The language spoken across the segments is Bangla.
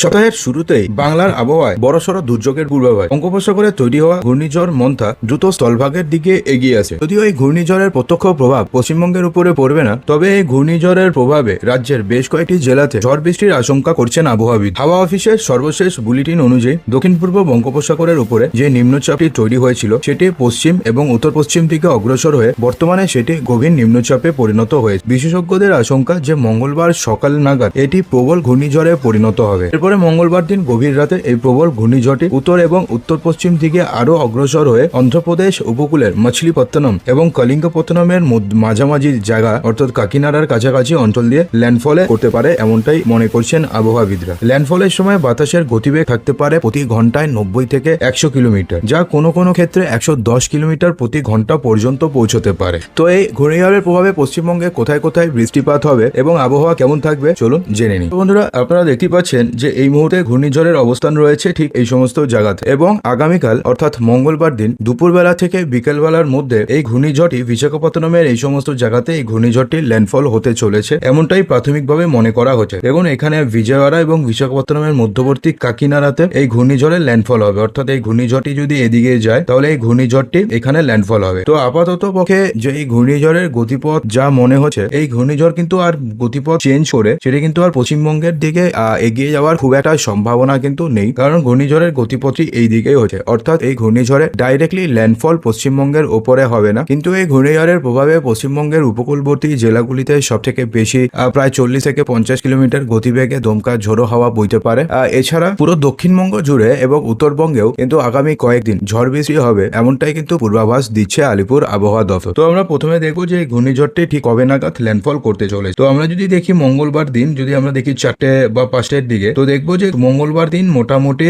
সপ্তাহের শুরুতেই বাংলার আবহাওয়ায় বড়সড় দুর্যোগের পূর্বাভাস। বঙ্গোপসাগরে তৈরি হওয়া ঘূর্ণিঝড় মন্থা দ্রুত স্থলভাগের দিকে এগিয়ে আছে। যদিও এই ঘূর্ণিঝড়ের প্রত্যক্ষ প্রভাব পশ্চিমবঙ্গের উপরে পড়বে না, তবে এই ঘূর্ণিঝড়ের প্রভাবে রাজ্যের বেশ কয়েকটি জেলাতে ঝড় বৃষ্টির আশঙ্কা করছেন আবহাওয়াবিদ। হাওয়া অফিসের সর্বশেষ বুলেটিন অনুযায়ী দক্ষিণ পূর্ব বঙ্গোপসাগরের উপরে যে নিম্নচাপটি তৈরি হয়েছিল, সেটি পশ্চিম এবং উত্তর পশ্চিম দিকে অগ্রসর হয়ে বর্তমানে সেটি গভীর নিম্নচাপে পরিণত হয়েছে। বিশেষজ্ঞদের আশঙ্কা যে মঙ্গলবার সকাল নাগাদ এটি প্রবল ঘূর্ণিঝড়ে পরিণত হবে। এরপরে মঙ্গলবার দিন গভীর রাতে এই প্রবল ঘূর্ণিঝড়টি উত্তর এবং উত্তর পশ্চিম দিকে আরও অগ্রসর হয়ে অন্ধ্রপ্রদেশ, উপকূলের মছলিপত্তনম এবং কলিঙ্গপত্তনমের মাঝামাঝি জায়গা অর্থাৎ কাকিনাড়ার কাছাকাছি অঞ্চল দিয়ে ল্যান্ডফলে করতে পারে এমনটাই মনে করছেন আবহাওয়াবিদরা। ল্যান্ডফলের সময় বাতাসের গতিবেগ থাকতে পারে প্রতি ঘন্টায় নব্বই থেকে একশো কিলোমিটার, যা কোনো কোনো ক্ষেত্রে একশো দশ কিলোমিটার প্রতি ঘণ্টা পর্যন্ত পৌঁছতে পারে। তো এই ঘূর্ণিঝড়ের প্রভাবে পশ্চিমবঙ্গে কোথায় কোথায় বৃষ্টিপাত হবে এবং আবহাওয়া কেমন থাকবে চলুন জেনে তো বন্ধুরা, আপনারা দেখতে পাচ্ছেন যে এই মুহূর্তে ঘূর্ণিঝড়ের অবস্থান রয়েছে ঠিক এই সমস্ত জায়গাতে। এবং আগামীকাল, অর্থাৎ মঙ্গলবার দিন, দুপুরবেলা থেকে বিকেলবেলার মধ্যে এই ঘূর্ণিঝড়টি বিশাখাপত্তনমের এই সমস্ত জায়গাতে এই ঘূর্ণিঝড়টি ল্যান্ডফল হতে চলেছে এমনটাই প্রাথমিকভাবে মনে করা হচ্ছে। দেখুন, এখানে বিজয়ওয়াড়া এবং বিশাখাপত্তনমের মধ্যবর্তী কাকিনাড়াতে এই ঘূর্ণিঝড়ের ল্যান্ডফল হবে। অর্থাৎ এই ঘূর্ণিঝড়টি যদি এদিকে যায়, তাহলে এই ঘূর্ণিঝড়টি এখানে ল্যান্ডফল হবে। তো আপাতত পক্ষে যে এই ঘূর্ণিঝড়ের গতিপথ যা মনে হচ্ছে, এই ঘূর্ণিঝড় কিন্তু আর গতিপথ চেঞ্জ করে, সেটা কিন্তু আর পশ্চিমবঙ্গের দিকে এগিয়ে যাওয়ার খুব একটা সম্ভাবনা কিন্তু নেই। কারণ ঘূর্ণিঝড়ের গতিপথই এই দিকেই হচ্ছে। অর্থাৎ এই ঘূর্ণিঝড়ে ডাইরেক্টলি ল্যান্ডফল পশ্চিমবঙ্গের ওপরে হবে না। কিন্তু এই ঘূর্ণিঝড়ের প্রভাবে পশ্চিমবঙ্গের উপকূলবর্তী জেলাগুলিতে সব থেকে বেশি প্রায় চল্লিশ থেকে পঞ্চাশ কিলোমিটার গতিবেগে দমকা ঝোড়ো হাওয়া বইতে পারে। এছাড়া পুরো দক্ষিণবঙ্গ জুড়ে এবং উত্তরবঙ্গেও কিন্তু আগামী কয়েকদিন ঝড় বৃষ্টি হবে, এমনটাই কিন্তু পূর্বাভাস দিচ্ছে আলিপুর আবহাওয়া দপ্তর। তো আমরা প্রথমে দেখব যে ঘূর্ণিঝড়টি ঠিক কবে নাগাদ ল্যান্ডফল করতে চলেছে। তো আমরা যদি দেখি মঙ্গলবার দিন, যদি আমরা দেখি চারটে বা পাঁচটার দিকে, তো দেখব যে মঙ্গলবার দিন মোটামুটি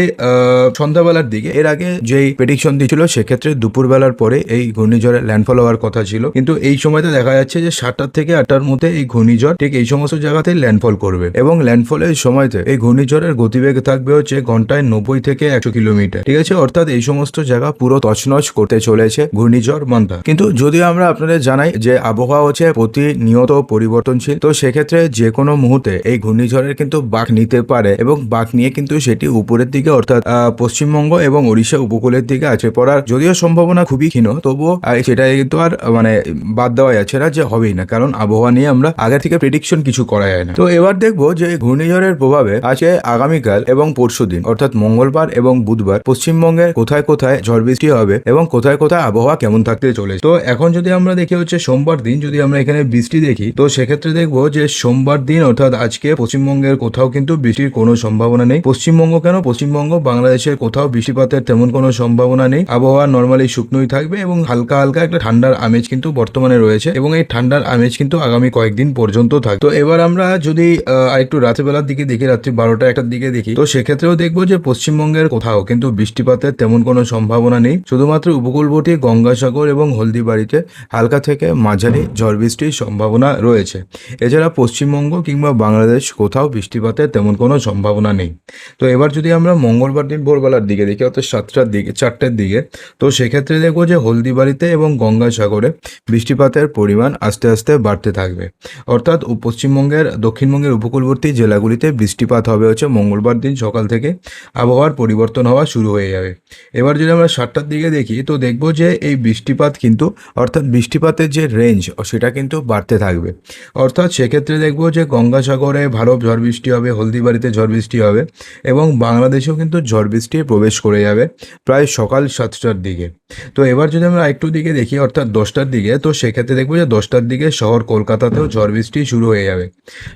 সন্ধ্যাবেলার দিকে। এর আগে যেই প্রেডিকশন দিয়েছিল, সেক্ষেত্রে দুপুরবেলার পরে এই ঘূর্ণিঝড়ে ল্যান্ডফল হওয়ার কথা ছিল। কিন্তু এই সময়তে দেখা যাচ্ছে যে সাতটার থেকে আটটার মধ্যে এই ঘূর্ণিঝড় ঠিক এই সমস্ত জায়গাতে ল্যান্ডফল করবে। এবং ল্যান্ডফলের সময়তে এই ঘূর্ণিঝড়ের গতিবেগ থাকবে হচ্ছে ঘন্টায় নব্বই থেকে একশো কিলোমিটার। ঠিক আছে? অর্থাৎ এই সমস্ত জায়গা পুরো তছনছ করতে চলেছে ঘূর্ণিঝড় মন্দা কিন্তু যদিও আমরা আপনাদের জানাই যে আবহাওয়া হচ্ছে প্রতিনিয়ত পরিবর্তনশীল, তো সেক্ষেত্রে যে কোনো মুহূর্তে এই ঘূর্ণিঝড়ের কিন্তু বাঘ নিতে পারে। এবং বাঘ নিয়ে কিন্তু সেটি উপরের দিকে, অর্থাৎ পশ্চিমবঙ্গ এবং ওড়িশা উপকূলের দিকে আছে পড়ার। যদিও সম্ভাবনা খুবই ক্ষীণ, তবুও সেটা কিন্তু আর মানে বাদ দেওয়া যাচ্ছে না যে হবেই না, কারণ আবহাওয়া নিয়ে আমরা আগে থেকে প্রেডিকশন কিছু করা যায় না। তো এবার দেখব যে ঘূর্ণিঝড়ের প্রভাবে আছে আগামীকাল এবং পরশু দিন, অর্থাৎ মঙ্গলবার এবং বুধবার পশ্চিমবঙ্গের কোথায় কোথায় ঝড় বৃষ্টি হবে এবং কোথায় কোথায় আবহাওয়া কেমন থাকতে চলেছে। তো এখন যদি আমরা দেখি হচ্ছে সোমবার দিন, যদি আমরা এখানে বৃষ্টি দেখি, তো সেক্ষেত্রে দেখব যে সোমবার দিন, অর্থাৎ আজকে পশ্চিমবঙ্গের কোথাও কিন্তু বৃষ্টির কোনো সম্ভাবনা নেই। পশ্চিমবঙ্গ কেন? পশ্চিমবঙ্গ বাংলাদেশের কোথাও বৃষ্টিপাতের তেমন কোনো সম্ভাবনা নেই। আবহাওয়া নর্মালি শুকনোই থাকবে এবং হালকা হালকা একটা ঠান্ডার আমেজ কিন্তু বর্তমানে রয়েছে এবং এই ঠান্ডার আমেজ কিন্তু আগামী কয়েকদিন পর্যন্ত থাকবে। তো এবার আমরা যদি আহ, আরেকটু রাতেবেলার দিকে দেখি রাত্রি বারোটা একটার দিকে দেখি তো সেক্ষেত্রেও দেখব যে পশ্চিমবঙ্গের কোথাও কিন্তু বৃষ্টিপাতের তেমন কোনো সম্ভাবনা নেই। শুধুমাত্র উপকূলবর্তী গঙ্গাসাগর এবং হলদিবাড়িতে হালকা থেকে মাঝারি ঝড় বৃষ্টির সম্ভাবনা রয়েছে। এছাড়া পশ্চিমবঙ্গ কিংবা বাংলাদেশ কোথাও বৃষ্টিপাতের তেমন কোনো সম্ভাবনা নেই। তো এবার যদি আমরা মঙ্গলবার দিন ভোরবেলার দিকে দেখি, অর্থাৎ সাতটার দিকে, চারটার দিকে, তো সেক্ষেত্রে দেখব যে হলদিবাড়িতে এবং গঙ্গাসাগরে বৃষ্টিপাতের পরিমাণ আস্তে আস্তে বাড়তে থাকবে। অর্থাৎ পশ্চিমবঙ্গের, দক্ষিণবঙ্গের উপকূলবর্তী জেলাগুলিতে বৃষ্টিপাত হবে হচ্ছে মঙ্গলবার দিন সকাল থেকে আবহাওয়ার পরিবর্তন হওয়া শুরু হয়ে যাবে। এবার যদি আমরা সাতটার দিকে দেখি, তো দেখব যে এই বৃষ্টিপাত কিন্তু, অর্থাৎ বৃষ্টিপাতের যে রেঞ্জ সেটা কিন্তু বাড়তে থাকবে। অর্থাৎ সেক্ষেত্রে দেখব যে গঙ্গাসাগরে ভালো ঝড় বৃষ্টি হবে, হলদিবাড়িতে ঝড় বৃষ্টি হবে এবং বাংলাদেশেও কিন্তু ঝড় বৃষ্টি প্রবেশ করে যাবে প্রায় সকাল সাতটার দিকে। তো এবার যদি আমরা একটু দিকে দেখি, অর্থাৎ দশটার দিকে, তো সেক্ষেত্রে দেখব যে দশটার দিকে শহর কলকাতাতেও ঝড় বৃষ্টি শুরু হয়ে যাবে।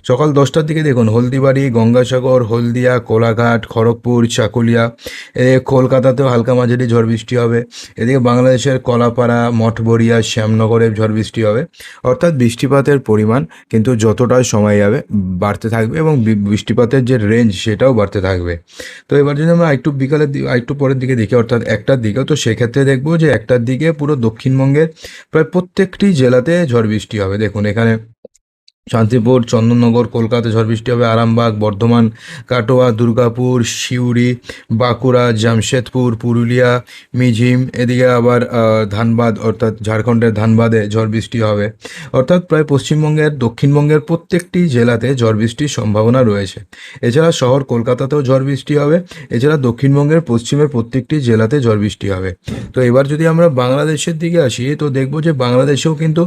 সকাল দশটার দিকে দেখুন, হলদিবাড়ি, গঙ্গাসাগর, হলদিয়া, কোলাঘাট, খড়গপুর, চাকুলিয়া, এ কলকাতাতেও হালকা মাঝারি ঝড় বৃষ্টি হবে। এদিকে বাংলাদেশের কলাপাড়া, মঠবড়িয়া, শ্যামনগরে ঝড় বৃষ্টি হবে। অর্থাৎ বৃষ্টিপাতের পরিমাণ কিন্তু যতটা সময় যাবে বাড়তে থাকবে এবং বৃষ্টিপাতের যে রেঞ্জ সেটাও বাড়তে থাকবে। তো এবার যদি আমরা একটু বিকালের একটু পরের দিকে দেখি, অর্থাৎ একটার দিকেও, তো সেক্ষেত্রে দেখব যে একটার দিকে পুরো দক্ষিণবঙ্গের প্রায় প্রত্যেকটি জেলাতে ঝড় বৃষ্টি হবে। দেখুন, এখানে শান্তিপুর, চন্দননগর, কলকাতা, ঝড় বৃষ্টি হবে আরামবাগ, বর্ধমান, কাটোয়া, দুর্গাপুর, সিউড়ি, বাঁকুড়া, জামশেদপুর, পুরুলিয়া মিঝিম এদিকে আবার ধানবাদ, অর্থাৎ ঝাড়খণ্ডের ধানবাদে ঝড় বৃষ্টি হবে। অর্থাৎ প্রায় পশ্চিমবঙ্গের, দক্ষিণবঙ্গের প্রত্যেকটি জেলাতে ঝড় বৃষ্টির সম্ভাবনা রয়েছে। এছাড়া শহর কলকাতাতেও ঝড় বৃষ্টি হবে। এছাড়া দক্ষিণবঙ্গের, পশ্চিমের প্রত্যেকটি জেলাতে ঝড় বৃষ্টি হবে। তো এবার যদি আমরা বাংলাদেশের দিকে আসি, তো দেখব যে বাংলাদেশেও কিন্তু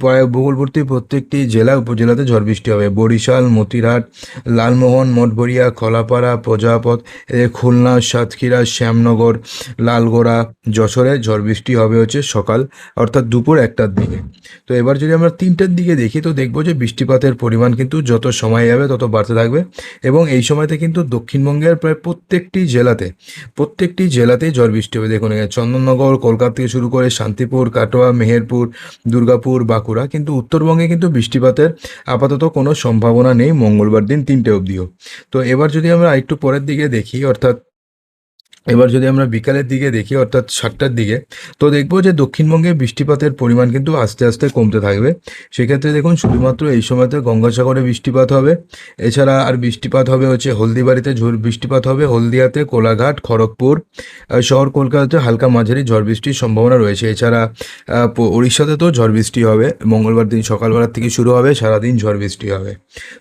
প্রায় উপকূলবর্তী প্রত্যেকটি জেলা উপজেলাতে ঝড় বৃষ্টি হবে। বরিশাল, মতিরহাট, লালমোহন মঠবরিয়া খলাপাড়া, প্রজাপত খুলনা, সাতক্ষীরা, শ্যামনগর, লালগোড়া, যশোরে ঝড় বৃষ্টি হবে হচ্ছে সকাল অর্থাৎ দুপুর একটার দিকে। তো এবার যদি আমরা তিনটার দিকে দেখি, তো দেখব যে বৃষ্টিপাতের পরিমাণ কিন্তু যত সময় যাবে তত বাড়তে থাকবে এবং এই সময়তে কিন্তু দক্ষিণবঙ্গের প্রায় প্রত্যেকটি জেলাতে, প্রত্যেকটি জেলাতেই ঝড় বৃষ্টি হবে। দেখুন এখানে চন্দননগর, কলকাতা থেকে শুরু করে শান্তিপুর, কাটোয়া, মেহেরপুর, দুর্গাপুর, বাঁকুড়া, কিন্তু উত্তরবঙ্গে কিন্তু বৃষ্টিপাতের আপাতত কোনো সম্ভাবনা নেই মঙ্গলবার দিন তিনটে অবধিও। তো এবার যদি আমরা একটু পরের দিকে দেখি, অর্থাৎ এবার যদি আমরা বিকালের দিকে দেখি, অর্থাৎ সাতটার দিকে, তো দেখব যে দক্ষিণবঙ্গে বৃষ্টিপাতের পরিমাণ কিন্তু আস্তে আস্তে কমতে থাকবে। সেক্ষেত্রে দেখুন, শুধুমাত্র এই সময়তে গঙ্গাসাগরে বৃষ্টিপাত হবে। এছাড়া আর বৃষ্টিপাত হবে হচ্ছে হলদিবাড়িতে ঝড় বৃষ্টিপাত হবে, হলদিয়াতে কোলাঘাট, খড়গপুর শহর কলকাতাতে হালকা মাঝারি ঝড় বৃষ্টির সম্ভাবনা রয়েছে। এছাড়া উড়িষ্যাতে তো ঝড় বৃষ্টি হবে। মঙ্গলবার দিন সকালবেলার থেকে শুরু হবে, সারাদিন ঝড় বৃষ্টি হবে।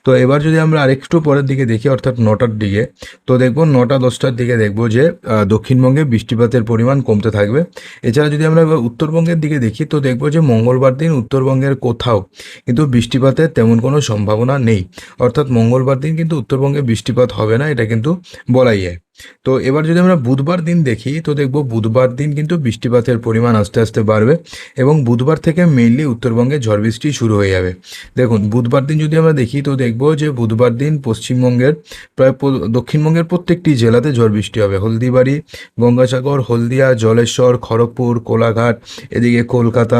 তো এবার যদি আমরা আরেকটু পরের দিকে দেখি, অর্থাৎ নটার দিকে, তো দেখব নটা দশটার দিকে দেখব যে দক্ষিণবঙ্গে বৃষ্টিপাতের পরিমাণ কমতে থাকবে। এছাড়া যদি আমরা উত্তরবঙ্গের দিকে দেখি, তো দেখব যে মঙ্গলবার দিন উত্তরবঙ্গের কোথাও কিন্তু বৃষ্টিপাতের তেমন কোনো সম্ভাবনা নেই। অর্থাৎ মঙ্গলবার দিন কিন্তু উত্তরবঙ্গে বৃষ্টিপাত হবে না, এটা কিন্তু বলাই যায়। তো এবার যদি আমরা বুধবার দিন দেখি, তো দেখব বুধবার দিন কিন্তু বৃষ্টিপাতের পরিমাণ আস্তে আস্তে বাড়বে এবং বুধবার থেকে মেইনলি উত্তরবঙ্গে ঝড় বৃষ্টি শুরু হয়ে যাবে। দেখুন, বুধবার দিন যদি আমরা দেখি, তো দেখব যে বুধবার দিন পশ্চিমবঙ্গের প্রায় দক্ষিণবঙ্গের প্রত্যেকটি জেলাতে ঝড় বৃষ্টি হবে। হলদিবাড়ি, গঙ্গাসাগর, হলদিয়া, জলেশ্বর, খড়গপুর, কোলাঘাট, এদিকে কলকাতা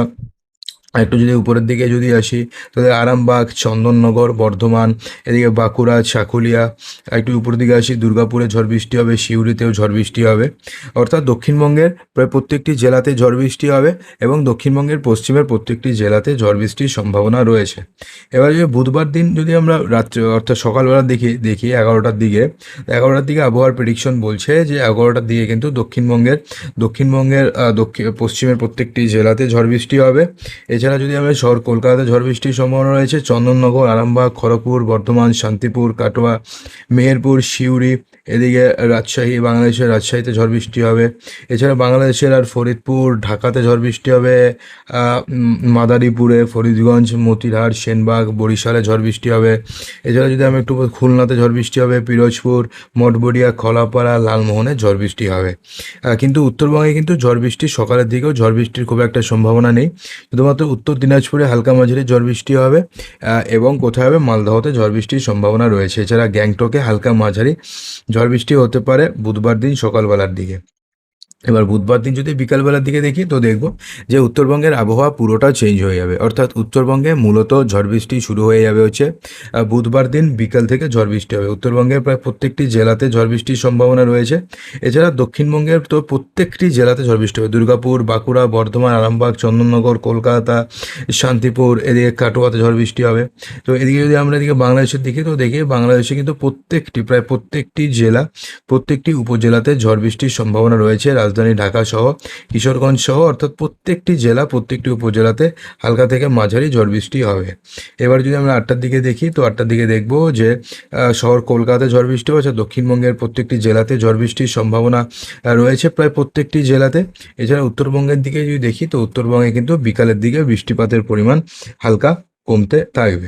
একটু যদি উপরের দিকে যদি আসি, তাহলে আরামবাগ, চন্দননগর, বর্ধমান, এদিকে বাঁকুড়া চাকুলিয়া একটু উপরের দিকে আসি, দুর্গাপুরে ঝড় বৃষ্টি হবে সিউড়িতেও ঝড় বৃষ্টি হবে। অর্থাৎ দক্ষিণবঙ্গের প্রায় প্রত্যেকটি জেলাতে ঝড় বৃষ্টি হবে এবং দক্ষিণবঙ্গের পশ্চিমের প্রত্যেকটি জেলাতে ঝড় বৃষ্টির সম্ভাবনা রয়েছে। এবার যদি বুধবার দিন যদি আমরা রাত্রে, অর্থাৎ সকালবেলা দেখি দেখি এগারোটার দিকে এগারোটার দিকে আবহাওয়ার প্রেডিকশন বলছে যে এগারোটার দিকে কিন্তু দক্ষিণবঙ্গের দক্ষিণবঙ্গের দক্ষিণ পশ্চিমের প্রত্যেকটি জেলাতে ঝড় বৃষ্টি হবে। এছাড়া যদি আমরা শহর কলকাতাতে ঝড় বৃষ্টির সম্ভাবনা রয়েছে, চন্দননগর, আরামবাগ, খড়গপুর, বর্ধমান, শান্তিপুর, কাটোয়া, মেহেরপুর, সিউড়ি, এদিকে রাজশাহী, বাংলাদেশের রাজশাহীতে ঝড় বৃষ্টি হবে। এছাড়া বাংলাদেশের আর ফরিদপুর, ঢাকাতে ঝড় বৃষ্টি হবে। মাদারীপুরে, ফরিদগঞ্জ, মতিরহাট, সেনবাগ, বরিশালে ঝড় বৃষ্টি হবে। এছাড়া যদি আমি একটু খুলনাতে ঝড় বৃষ্টি হবে, পিরোজপুর, মঠবড়িয়া, খলাপাড়া, লালমোহনে ঝড় বৃষ্টি হবে। কিন্তু উত্তরবঙ্গে কিন্তু ঝড় বৃষ্টি সকালের দিকেও ঝড় বৃষ্টির খুব একটা সম্ভাবনা নেই। শুধুমাত্র উত্তর দিনাজপুরে হালকা মাঝারি ঝড় বৃষ্টি হবে এবং কোথায় হবে? মালদহতে ঝড় বৃষ্টির সম্ভাবনা রয়েছে। এছাড়া গ্যাংটকে হালকা মাঝারি ঝড় বৃষ্টি হতে পারে বুধবার দিন সকালবেলার দিকে। এবার বুধবার দিন যদি বিকালবেলার দিকে দেখি, তো দেখব যে উত্তরবঙ্গের আবহাওয়া পুরোটা চেঞ্জ হয়ে যাবে। অর্থাৎ উত্তরবঙ্গে মূলত ঝড় বৃষ্টি শুরু হয়ে যাবে হচ্ছে বুধবার দিন বিকাল থেকে ঝড় বৃষ্টি হবে। উত্তরবঙ্গের প্রায় প্রত্যেকটি জেলাতে ঝড় বৃষ্টির সম্ভাবনা রয়েছে। এছাড়া দক্ষিণবঙ্গের তো প্রত্যেকটি জেলাতে ঝড় বৃষ্টি হবে। দুর্গাপুর, বাঁকুড়া, বর্ধমান, আরামবাগ, চন্দননগর, কলকাতা, শান্তিপুর, এদিকে কাটোয়াতে ঝড় বৃষ্টি হবে। তো এদিকে যদি আমরা এদিকে বাংলাদেশের দিকে, তো দেখি বাংলাদেশে কিন্তু প্রত্যেকটি, প্রায় প্রত্যেকটি জেলা, প্রত্যেকটি উপজেলাতে ঝড় বৃষ্টির সম্ভাবনা রয়েছে। রাজধানী ঢাকা সহ কিশোরগঞ্জ সহ অর্থাৎ প্রত্যেকটি জেলা, প্রত্যেকটি উপজেলাতে হালকা থেকে মাঝারি ঝড় বৃষ্টি হবে। এবার যদি আমরা আটটার দিকে দেখি, তো আটটার দিকে দেখব যে শহর কলকাতাতে ঝড় বৃষ্টি হচ্ছে দক্ষিণবঙ্গের প্রত্যেকটি জেলাতে ঝড় বৃষ্টির সম্ভাবনা রয়েছে প্রায় প্রত্যেকটি জেলাতে। এছাড়া উত্তরবঙ্গের দিকে যদি দেখি, তো উত্তরবঙ্গে কিন্তু বিকালের দিকে বৃষ্টিপাতের পরিমাণ হালকা কমতে থাকবে।